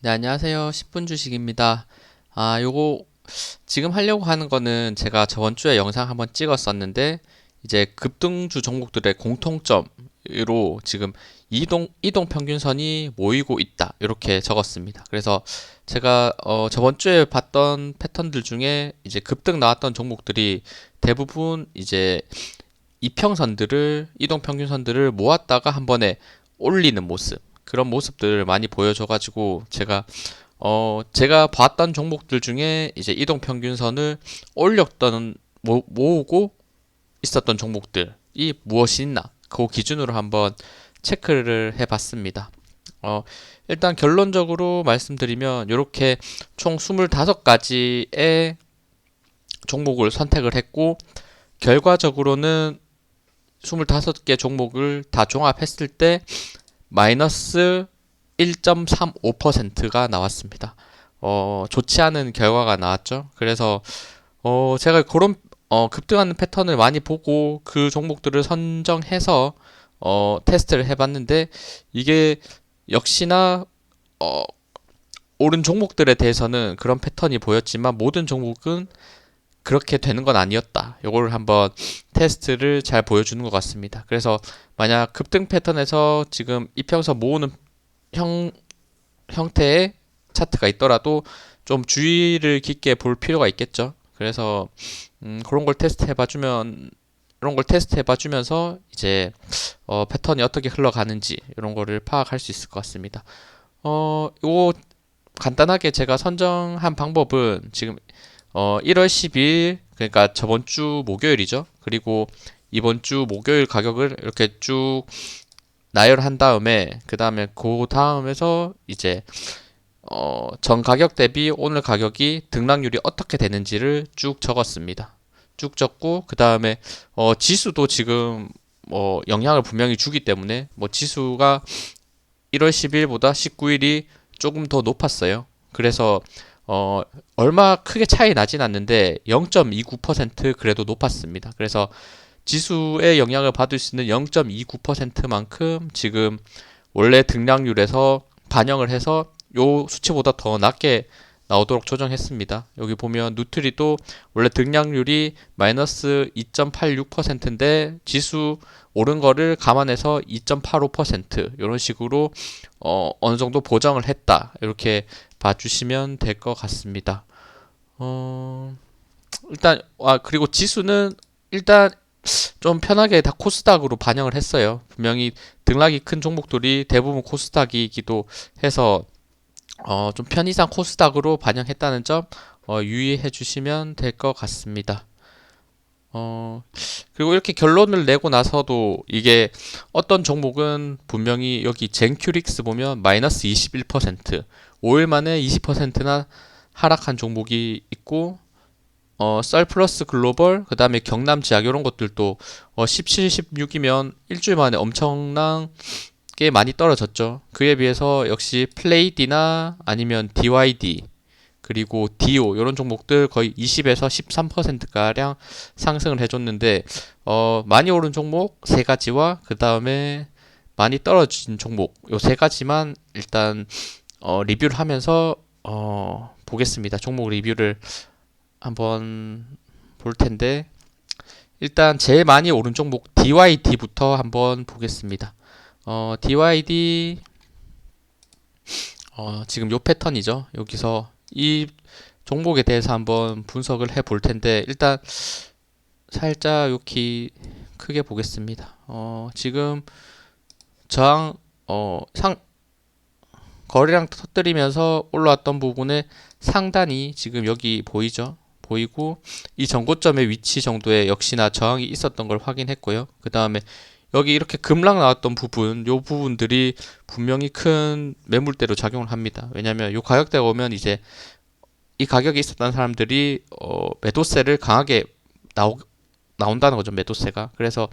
네, 안녕하세요. 10분 주식입니다. 아, 요거 지금 하려고 하는 거는 제가 저번 주에 영상 한번 찍었었는데 이제 급등주 종목들의 공통점으로 지금 이동 이동 평균선이 모이고 있다. 이렇게 적었습니다. 그래서 제가 어, 저번 주에 봤던 패턴들 중에 이제 급등 나왔던 종목들이 대부분 이제 이평선들을 이동 평균선들을 모았다가 한 번에 올리는 모습 그런 모습들을 많이 보여줘가지고 제가 어 제가 봤던 종목들 중에 이제 이동 평균선을 올렸던 모, 모으고 있었던 종목들이 무엇이 있나 그 기준으로 한번 체크를 해봤습니다. 어 일단 결론적으로 말씀드리면 이렇게 총 25가지의 종목을 선택을 했고 결과적으로는 25개 종목을 다 종합했을 때 마이너스 1.35%가 나왔습니다. 어, 좋지 않은 결과가 나왔죠. 그래서 어, 제가 그런 어, 급등하는 패턴을 많이 보고 그 종목들을 선정해서 어, 테스트를 해봤는데 이게 역시나 어, 오른 종목들에 대해서는 그런 패턴이 보였지만 모든 종목은 그렇게 되는 건 아니었다. 요거를 한번 테스트를 잘 보여주는 것 같습니다. 그래서 만약 급등 패턴에서 지금 이평선 모으는 형, 형태의 차트가 있더라도 좀 주의를 깊게 볼 필요가 있겠죠. 그래서 음, 그런 걸 테스트 해봐주면 이런 걸 테스트 해봐주면서 이제 어, 패턴이 어떻게 흘러가는지 이런 거를 파악할 수 있을 것 같습니다. 어, 요 간단하게 제가 선정한 방법은 지금 어, 1월 10일 그러니까 저번 주 목요일이죠. 그리고 이번 주 목요일 가격을 이렇게 쭉 나열한 다음에 그 다음에 그 다음에서 이제 어, 전 가격 대비 오늘 가격이 등락률이 어떻게 되는지를 쭉 적었습니다. 쭉 적고 그 다음에 어, 지수도 지금 뭐 영향을 분명히 주기 때문에 뭐 지수가 1월 10일보다 19일이 조금 더 높았어요. 그래서 어, 얼마 크게 차이 나진 않는데 0.29% 그래도 높았습니다. 그래서 지수의 영향을 받을 수 있는 0.29%만큼 지금 원래 등락률에서 반영을 해서 요 수치보다 더 낮게 나오도록 조정했습니다. 여기 보면 누트리도 원래 등락률이 마이너스 2.86%인데 지수 오른 거를 감안해서 2.85% 이런 식으로 어, 어느 정도 보정을 했다. 이렇게 봐주시면 될 것 같습니다. 어, 일단 아 그리고 지수는 일단 좀 편하게 다 코스닥으로 반영을 했어요. 분명히 등락이 큰 종목들이 대부분 코스닥이기도 해서 어, 좀 편의상 코스닥으로 반영했다는 점 어, 유의해 주시면 될 것 같습니다. 어, 그리고 이렇게 결론을 내고 나서도 이게 어떤 종목은 분명히 여기 젠큐릭스 보면 마이너스 21%, 5일 만에 20%나 하락한 종목이 있고 어, 썰플러스 글로벌, 그 다음에 경남지약 이런 것들도 어, 17, 16이면 일주일 만에 엄청나게 많이 떨어졌죠. 그에 비해서 역시 플레이디나 아니면 DYD 그리고 디오 이런 종목들 거의 20에서 13%가량 상승을 해줬는데 어, 많이 오른 종목 세 가지와 그 다음에 많이 떨어진 종목 요 세 가지만 일단 어, 리뷰를 하면서 어, 보겠습니다. 종목 리뷰를 한번 볼 텐데 일단 제일 많이 오른 종목 DYD부터 한번 보겠습니다. 어, DYD 어, 지금 요 패턴이죠. 여기서 이 종목에 대해서 한번 분석을 해 볼 텐데 일단 살짝 여기 크게 보겠습니다. 어, 지금 저항 어, 상 거래량 터뜨리면서 올라왔던 부분의 상단이 지금 여기 보이죠? 보이고 이 전고점의 위치 정도에 역시나 저항이 있었던 걸 확인했고요. 그 다음에 여기 이렇게 급락 나왔던 부분, 요 부분들이 분명히 큰 매물대로 작용을 합니다. 왜냐하면 요 가격대가 오면 이제 이 가격에 있었던 사람들이 어, 매도세를 강하게 나오, 나온다는 거죠. 매도세가. 그래서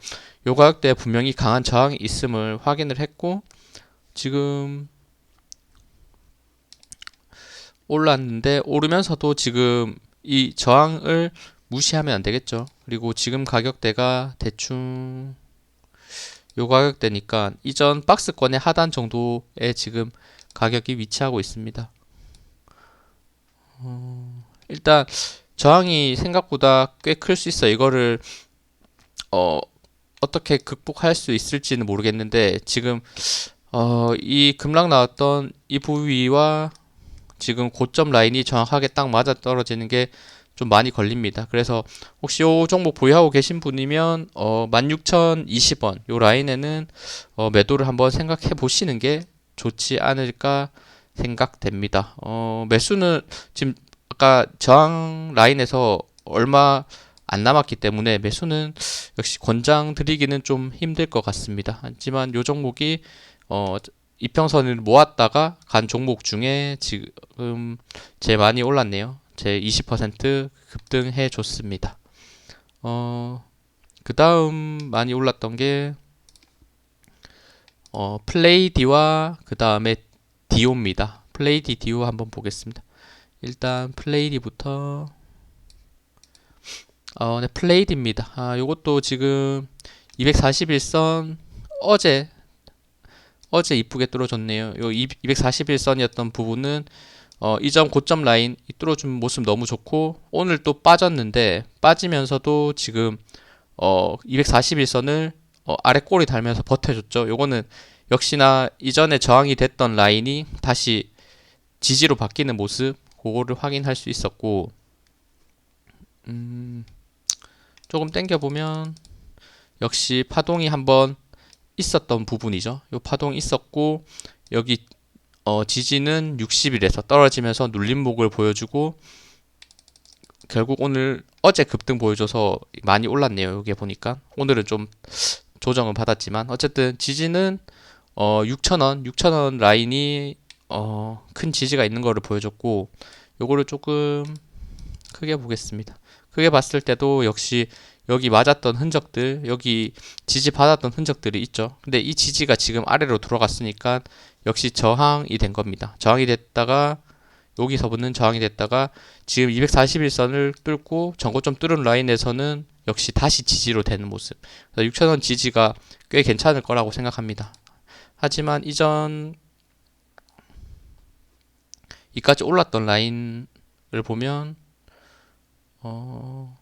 요 가격대에 분명히 강한 저항이 있음을 확인을 했고 지금 올랐는데 오르면서도 지금 이 저항을 무시하면 안 되겠죠. 그리고 지금 가격대가 대충 요 가격대니까 이전 박스권의 하단 정도에 지금 가격이 위치하고 있습니다. 어, 일단 저항이 생각보다 꽤 클 수 있어. 이거를 어, 어떻게 극복할 수 있을지는 모르겠는데 지금 어, 이 급락 나왔던 이 부위와 지금 고점 라인이 정확하게 딱 맞아 떨어지는 게 좀 많이 걸립니다. 그래서 혹시 요 종목 보유하고 계신 분이면 어 16,020원 요 라인에는 어 매도를 한번 생각해 보시는 게 좋지 않을까 생각됩니다. 어 매수는 지금 아까 저항 라인에서 얼마 안 남았기 때문에 매수는 역시 권장 드리기는 좀 힘들 것 같습니다. 하지만 요 종목이 어 이평선을 모았다가 간 종목 중에 지금 제일 많이 올랐네요. 제 20% 급등해 줬습니다. 어, 그 다음 많이 올랐던 게, 어, 플레이디와 그 다음에 디오입니다. 플레이디 디오 한번 보겠습니다. 일단 플레이디부터, 어, 네, 플레이디입니다. 아, 요것도 지금 241선 어제 어제 이쁘게 뚫어줬네요. 요 241선이었던 부분은 어, 이점 고점 라인 뚫어준 모습 너무 좋고 오늘 또 빠졌는데 빠지면서도 지금 어, 241선을 어, 아래 꼬리 달면서 버텨줬죠. 요거는 역시나 이전에 저항이 됐던 라인이 다시 지지로 바뀌는 모습 그거를 확인할 수 있었고 음, 조금 땡겨 보면 역시 파동이 한번 있었던 부분이죠. 요 파동이 있었고 여기 어, 지지는 60일에서 떨어지면서 눌림목을 보여주고 결국 오늘 어제 급등 보여줘서 많이 올랐네요. 여기 보니까 오늘은 좀 조정을 받았지만 어쨌든 지지는 어 6,000원, 6,000원 라인이 어, 큰 지지가 있는 거를 보여줬고 요거를 조금 크게 보겠습니다. 크게 봤을 때도 역시 여기 맞았던 흔적들, 여기 지지 받았던 흔적들이 있죠. 근데 이 지지가 지금 아래로 들어갔으니까 역시 저항이 된 겁니다. 저항이 됐다가 여기서부터는 저항이 됐다가 지금 241선을 뚫고 전고점 뚫은 라인에서는 역시 다시 지지로 되는 모습. 그래서 6천원 지지가 꽤 괜찮을 거라고 생각합니다. 하지만 이전 이까지 올랐던 라인을 보면 어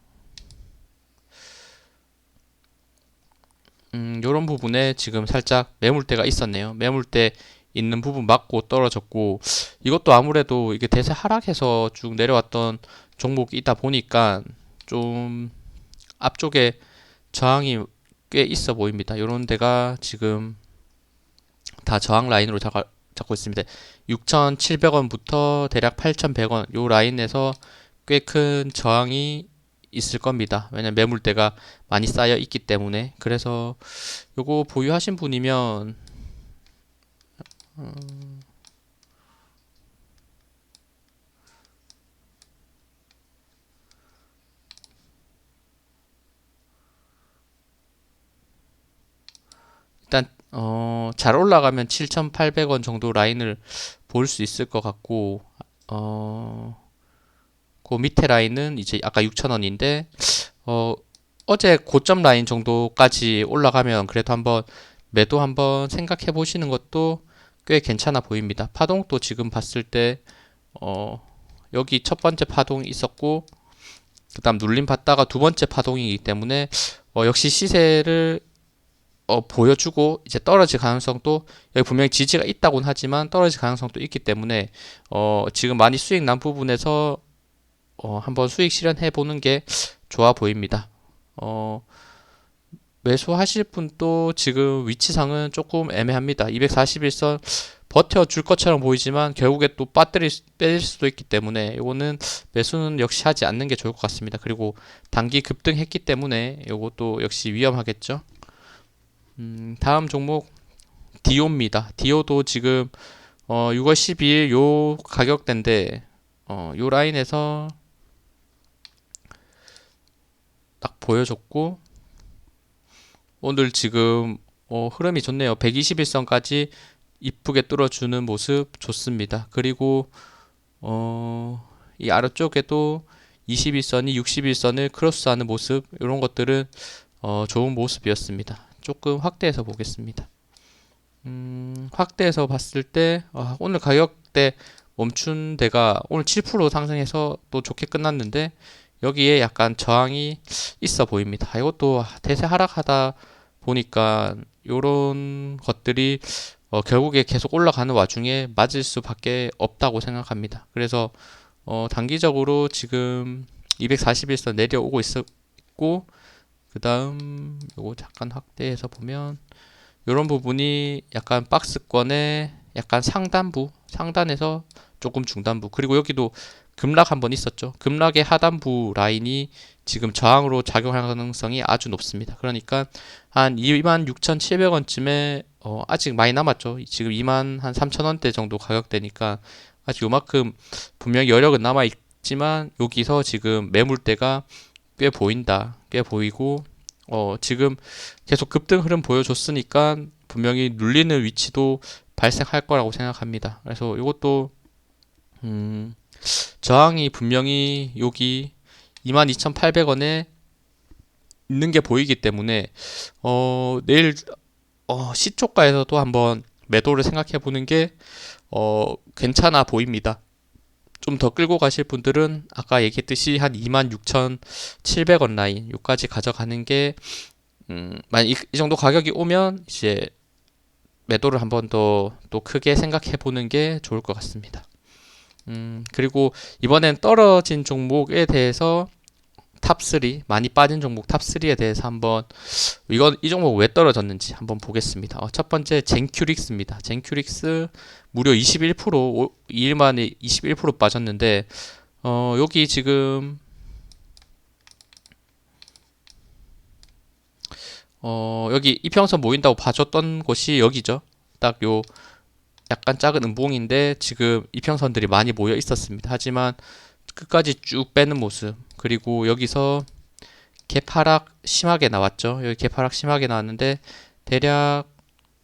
음, 요런 부분에 지금 살짝 매물대가 있었네요. 매물대 있는 부분 맞고 떨어졌고 이것도 아무래도 이게 대세 하락해서 쭉 내려왔던 종목이 있다 보니까 좀 앞쪽에 저항이 꽤 있어 보입니다. 요런 데가 지금 다 저항 라인으로 잡아, 잡고 있습니다. 6,700원부터 대략 8,100원 요 라인에서 꽤 큰 저항이 있을 겁니다. 왜냐면 매물대가 많이 쌓여 있기 때문에 그래서 요거 보유하신 분이면 음, 일단 어, 잘 올라가면 7,800원 정도 라인을 볼 수 있을 것 같고 어, 그 밑에 라인은 이제 아까 6,000원인데 어, 어제 고점 라인 정도까지 올라가면 그래도 한번 매도 한번 생각해 보시는 것도 꽤 괜찮아 보입니다. 파동도 지금 봤을 때 어, 여기 첫 번째 파동이 있었고 그다음 눌림 받다가 두 번째 파동이기 때문에 어, 역시 시세를 어, 보여주고 이제 떨어질 가능성도 여기 분명히 지지가 있다고는 하지만 떨어질 가능성도 있기 때문에 어, 지금 많이 수익 난 부분에서 어, 한번 수익 실현해 보는 게 좋아 보입니다. 어, 매수하실 분도 지금 위치상은 조금 애매합니다. 241선 버텨줄 것처럼 보이지만 결국에 또 배터리 뺄 수도 있기 때문에 이거는 매수는 역시 하지 않는 게 좋을 것 같습니다. 그리고 단기 급등했기 때문에 이것도 역시 위험하겠죠. 음, 다음 종목 디오입니다. 디오도 지금 어, 6월 12일 요 가격대인데 어, 요 라인에서 딱 보여줬고 오늘 지금 어, 흐름이 좋네요. 121선까지 이쁘게 뚫어주는 모습 좋습니다. 그리고 어, 이 아래쪽에도 21선이 61선을 크로스하는 모습 이런 것들은 어, 좋은 모습이었습니다. 조금 확대해서 보겠습니다. 음, 확대해서 봤을 때 아, 오늘 가격대 멈춘 데가 오늘 7% 상승해서 또 좋게 끝났는데 여기에 약간 저항이 있어 보입니다. 아, 이것도 대세 하락하다 보니까 요런 것들이 어, 결국에 계속 올라가는 와중에 맞을 수밖에 없다고 생각합니다. 그래서 어, 단기적으로 지금 241선 내려오고 있었고 그 다음 요거 잠깐 확대해서 보면 요런 부분이 약간 박스권의 약간 상단부 상단에서 조금 중단부 그리고 여기도 급락 한번 있었죠. 급락의 하단부 라인이 지금 저항으로 작용할 가능성이 아주 높습니다. 그러니까 한 26,700원쯤에 어, 아직 많이 남았죠. 지금 2만 한 3천원대 정도 가격대니까 아직 요만큼 분명히 여력은 남아 있지만 여기서 지금 매물대가 꽤 보인다 꽤 보이고 어, 지금 계속 급등 흐름 보여줬으니까 분명히 눌리는 위치도 발생할 거라고 생각합니다. 그래서 이것도 음, 저항이 분명히 여기 22,800원에 있는 게 보이기 때문에 어, 내일 어, 시초가에서도 한번 매도를 생각해 보는 게 어, 괜찮아 보입니다. 좀 더 끌고 가실 분들은 아까 얘기했듯이 한 26,700원 라인 요까지 가져가는 게 음, 만약 이, 이 정도 가격이 오면 이제 매도를 한 번 더 또 크게 생각해 보는 게 좋을 것 같습니다. 음, 그리고 이번엔 떨어진 종목에 대해서 탑3 많이 빠진 종목 탑3에 대해서 한번 이건 이 종목 왜 떨어졌는지 한번 보겠습니다. 어, 첫 번째 젠큐릭스입니다. 젠큐릭스 무려 21% 2일 만에 21% 빠졌는데 어, 여기 지금 어, 여기 이평선 모인다고 봐줬던 곳이 여기죠. 딱 요 약간 작은 음봉인데 지금 이평선들이 많이 모여 있었습니다. 하지만 끝까지 쭉 빼는 모습. 그리고 여기서 개파락 심하게 나왔죠. 여기 개파락 심하게 나왔는데 대략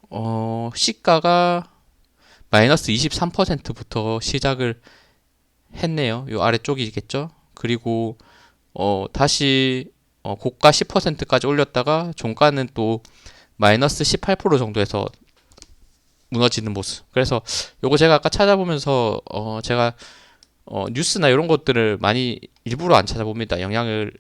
어, 시가가 마이너스 23%부터 시작을 했네요. 요 아래쪽이겠죠. 그리고 어, 다시 어, 고가 10%까지 올렸다가 종가는 또 마이너스 18% 정도에서 무너지는 모습. 그래서 요거 제가 아까 찾아보면서 어, 제가 어, 뉴스나 이런 것들을 많이 일부러 안 찾아봅니다. 영향을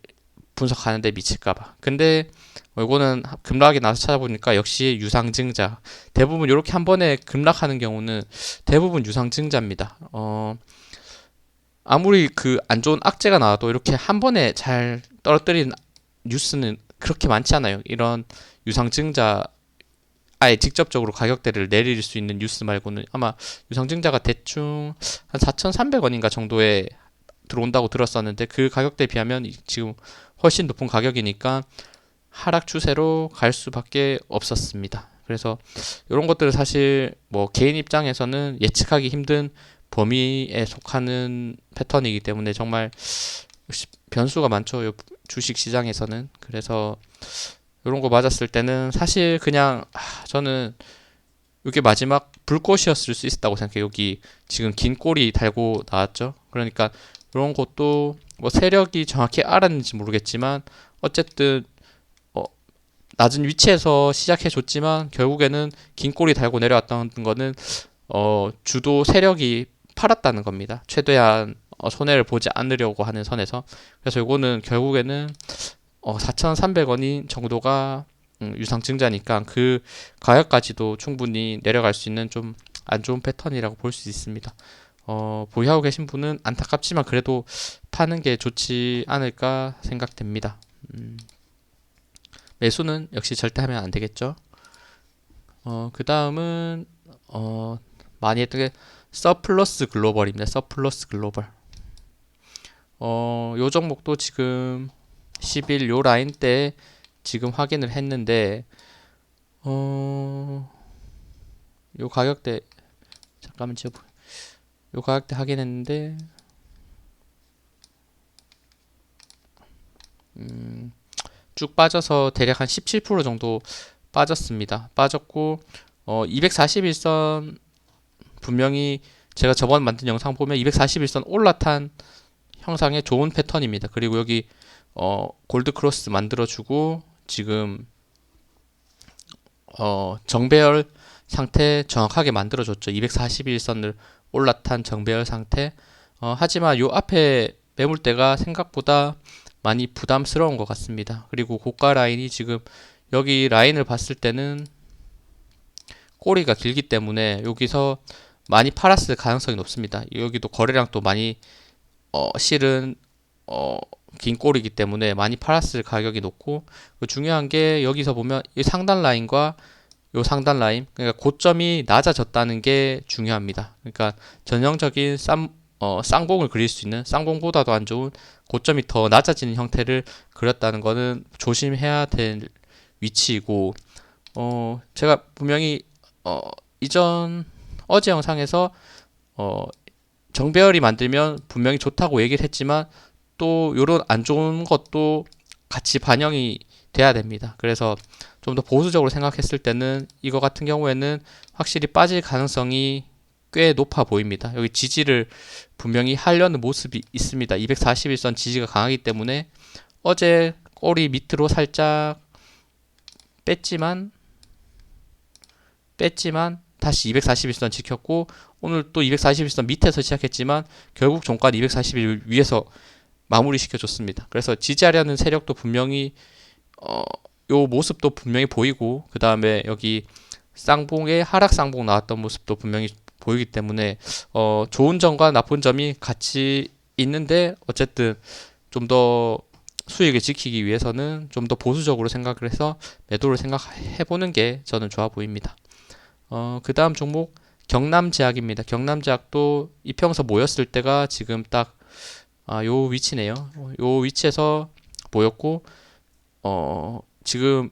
분석하는데 미칠까봐. 근데 이거는 급락이 나서 찾아보니까 역시 유상증자. 대부분 이렇게 한 번에 급락하는 경우는 대부분 유상증자입니다. 어, 아무리 그 안 좋은 악재가 나와도 이렇게 한 번에 잘 떨어뜨리는 뉴스는 그렇게 많지 않아요. 이런 유상증자 아예 직접적으로 가격대를 내릴 수 있는 뉴스 말고는 아마 유상증자가 대충 한 4,300원인가 정도에 들어온다고 들었었는데 그 가격대에 비하면 지금 훨씬 높은 가격이니까 하락 추세로 갈 수밖에 없었습니다. 그래서 이런 것들을 사실 뭐 개인 입장에서는 예측하기 힘든 범위에 속하는 패턴이기 때문에 정말 변수가 많죠. 주식 시장에서는. 그래서 이런 거 맞았을 때는 사실 그냥 아, 저는 이게 마지막 불꽃이었을 수 있었다고 생각해요. 여기 지금 긴 꼬리 달고 나왔죠. 그러니까 이런 것도 뭐 세력이 정확히 알았는지 모르겠지만 어쨌든 어 낮은 위치에서 시작해 줬지만 결국에는 긴 꼬리 달고 내려왔다는 거는 어 주도 세력이 팔았다는 겁니다. 최대한 어 손해를 보지 않으려고 하는 선에서 그래서 이거는 결국에는 어, 4,300원인 정도가 음, 유상증자니까 그 가격까지도 충분히 내려갈 수 있는 좀 안 좋은 패턴이라고 볼 수 있습니다. 어, 보유하고 계신 분은 안타깝지만 그래도 파는 게 좋지 않을까 생각됩니다. 음, 매수는 역시 절대 하면 안 되겠죠. 어, 그 다음은 어, 많이 했던 게 서플러스 글로벌입니다. 서플러스 글로벌. 어, 요 종목도 지금 10일 요 라인 때 지금 확인을 했는데 어... 요 가격대 잠깐만 지어요 가격대 확인했는데 음, 쭉 빠져서 대략 한 17% 정도 빠졌습니다. 빠졌고 어, 241선 분명히 제가 저번 만든 영상 보면 241선 올라탄 형상의 좋은 패턴입니다. 그리고 여기 어, 골드 크로스 만들어주고 지금 어, 정배열 상태 정확하게 만들어줬죠. 241선을 올라탄 정배열 상태. 어, 하지만 요 앞에 매물대가 생각보다 많이 부담스러운 것 같습니다. 그리고 고가 라인이 지금 여기 라인을 봤을 때는 꼬리가 길기 때문에 여기서 많이 팔았을 가능성이 높습니다. 여기도 거래량도 많이 어, 실은 어, 긴 꼬리이기 때문에 많이 팔았을 가격이 높고 그 중요한 게 여기서 보면 이 상단 라인과 요 상단 라인 그러니까 고점이 낮아졌다는 게 중요합니다. 그러니까 전형적인 쌈 어, 쌍봉을 그릴 수 있는 쌍봉보다도 안 좋은 고점이 더 낮아지는 형태를 그렸다는 거는 조심해야 될 위치이고 어, 제가 분명히 어, 이전 어제 영상에서 어, 정배열이 만들면 분명히 좋다고 얘기를 했지만 또 요런 안 좋은 것도 같이 반영이 돼야 됩니다. 그래서 좀 더 보수적으로 생각했을 때는 이거 같은 경우에는 확실히 빠질 가능성이 꽤 높아 보입니다. 여기 지지를 분명히 하려는 모습이 있습니다. 241선 지지가 강하기 때문에 어제 꼬리 밑으로 살짝 뺐지만 뺐지만 다시 241선 지켰고 오늘 또 241선 밑에서 시작했지만 결국 종가 241 위에서 마무리 시켜줬습니다. 그래서 지지하려는 세력도 분명히 어, 요 모습도 분명히 보이고 그 다음에 여기 쌍봉의 하락 쌍봉 나왔던 모습도 분명히 보이기 때문에 어, 좋은 점과 나쁜 점이 같이 있는데 어쨌든 좀 더 수익을 지키기 위해서는 좀 더 보수적으로 생각을 해서 매도를 생각해 보는 게 저는 좋아 보입니다. 어, 그 다음 종목 경남제약입니다. 경남제약도 이평서 모였을 때가 지금 딱 아, 요 위치네요. 요 위치에서 모였고 어, 지금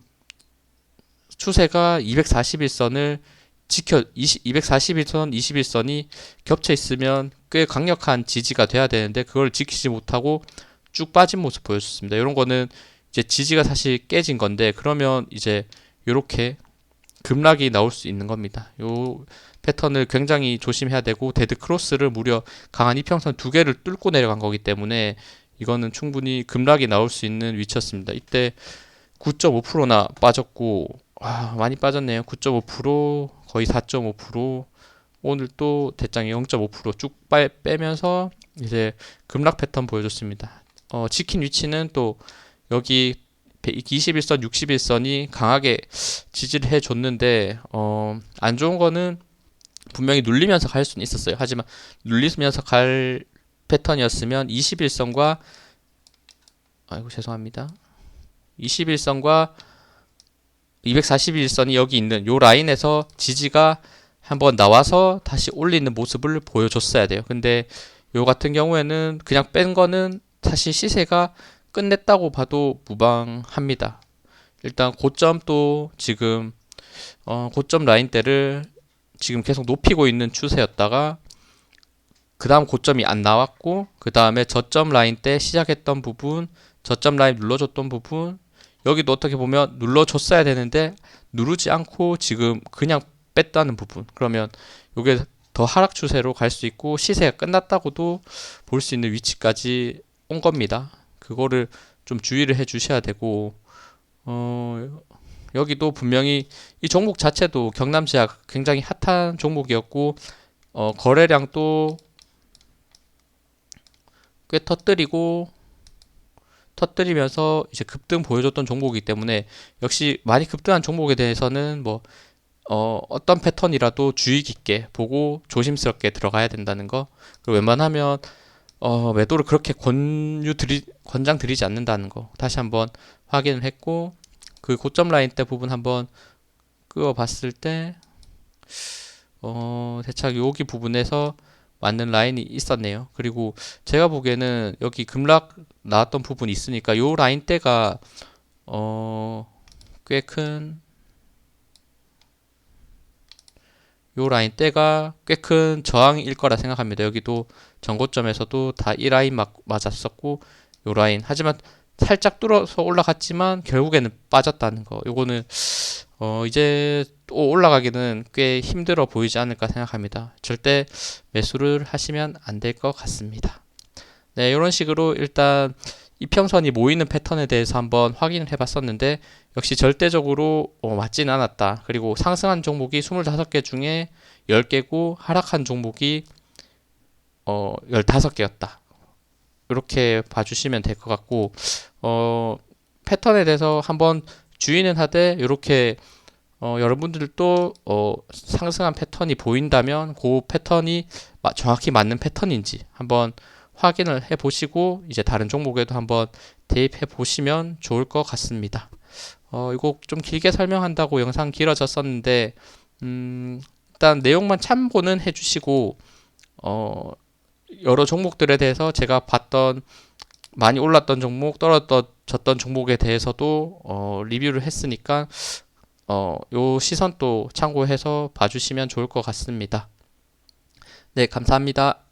추세가 241선을 지켜 20, 241선, 21선이 겹쳐 있으면 꽤 강력한 지지가 돼야 되는데 그걸 지키지 못하고 쭉 빠진 모습 보여줬습니다. 이런 거는 이제 지지가 사실 깨진 건데 그러면 이제 이렇게 급락이 나올 수 있는 겁니다. 요 패턴을 굉장히 조심해야 되고 데드 크로스를 무려 강한 이평선 두 개를 뚫고 내려간 거기 때문에 이거는 충분히 급락이 나올 수 있는 위치였습니다. 이때 9.5%나 빠졌고 아, 많이 빠졌네요. 9.5% 거의 4.5% 오늘 또 대장이 0.5%쭉 빼면서 이제 급락 패턴 보여줬습니다. 어, 지킨 위치는 또 여기 21선, 61선이 강하게 지지를 해줬는데 어, 안 좋은 거는 분명히 눌리면서 갈 수는 있었어요. 하지만 눌리면서 갈 패턴이었으면 21선과 아이고 죄송합니다. 21선과 241선이 여기 있는 요 라인에서 지지가 한번 나와서 다시 올리는 모습을 보여줬어야 돼요. 근데 요 같은 경우에는 그냥 뺀 거는 사실 시세가 끝냈다고 봐도 무방합니다. 일단 고점도 지금 어, 고점 라인대를 지금 계속 높이고 있는 추세였다가 그 다음 고점이 안 나왔고 그 다음에 저점 라인 때 시작했던 부분 저점 라인 눌러줬던 부분 여기도 어떻게 보면 눌러줬어야 되는데 누르지 않고 지금 그냥 뺐다는 부분. 그러면 이게 더 하락 추세로 갈 수 있고 시세가 끝났다고도 볼 수 있는 위치까지 온 겁니다. 그거를 좀 주의를 해 주셔야 되고 어 여기도 분명히 이 종목 자체도 경남제약 굉장히 핫한 종목이었고 어 거래량도 꽤 터뜨리고 터뜨리면서 이제 급등 보여줬던 종목이기 때문에 역시 많이 급등한 종목에 대해서는 뭐 어, 어떤 패턴이라도 주의 깊게 보고 조심스럽게 들어가야 된다는 거. 그리고 웬만하면 어, 매도를 그렇게 권유 드리, 권장 드리지 않는다는 거. 다시 한번 확인을 했고 그 고점 라인 때 부분 한번 끄어 봤을 때 어, 대략 여기 부분에서 맞는 라인이 있었네요. 그리고 제가 보기에는 여기 급락 나왔던 부분이 있으니까 요 라인 대가 어, 꽤 큰 요 라인 대가 꽤 큰 저항일 거라 생각합니다. 여기도 전고점에서도 다 이 라인 맞, 맞았었고 요 라인 하지만 살짝 뚫어서 올라갔지만 결국에는 빠졌다는 거. 요거는 어 이제 또 올라가기는 꽤 힘들어 보이지 않을까 생각합니다. 절대 매수를 하시면 안 될 것 같습니다. 네, 이런 식으로 일단 이평선이 모이는 패턴에 대해서 한번 확인을 해봤었는데 역시 절대적으로 어, 맞지는 않았다. 그리고 상승한 종목이 25개 중에 10개고 하락한 종목이 어, 15개였다. 이렇게 봐주시면 될 것 같고 어, 패턴에 대해서 한번 주의는 하되 이렇게 어, 여러분들도 어, 상승한 패턴이 보인다면 그 패턴이 마- 정확히 맞는 패턴인지 한번 확인을 해 보시고 이제 다른 종목에도 한번 대입해 보시면 좋을 것 같습니다. 어, 이거 좀 길게 설명한다고 영상 길어졌었는데 음, 일단 내용만 참고는 해 주시고 어, 여러 종목들에 대해서 제가 봤던 많이 올랐던 종목, 떨어졌던 종목에 대해서도 어, 리뷰를 했으니까 어, 요 시선 또 참고해서 봐주시면 좋을 것 같습니다. 네, 감사합니다.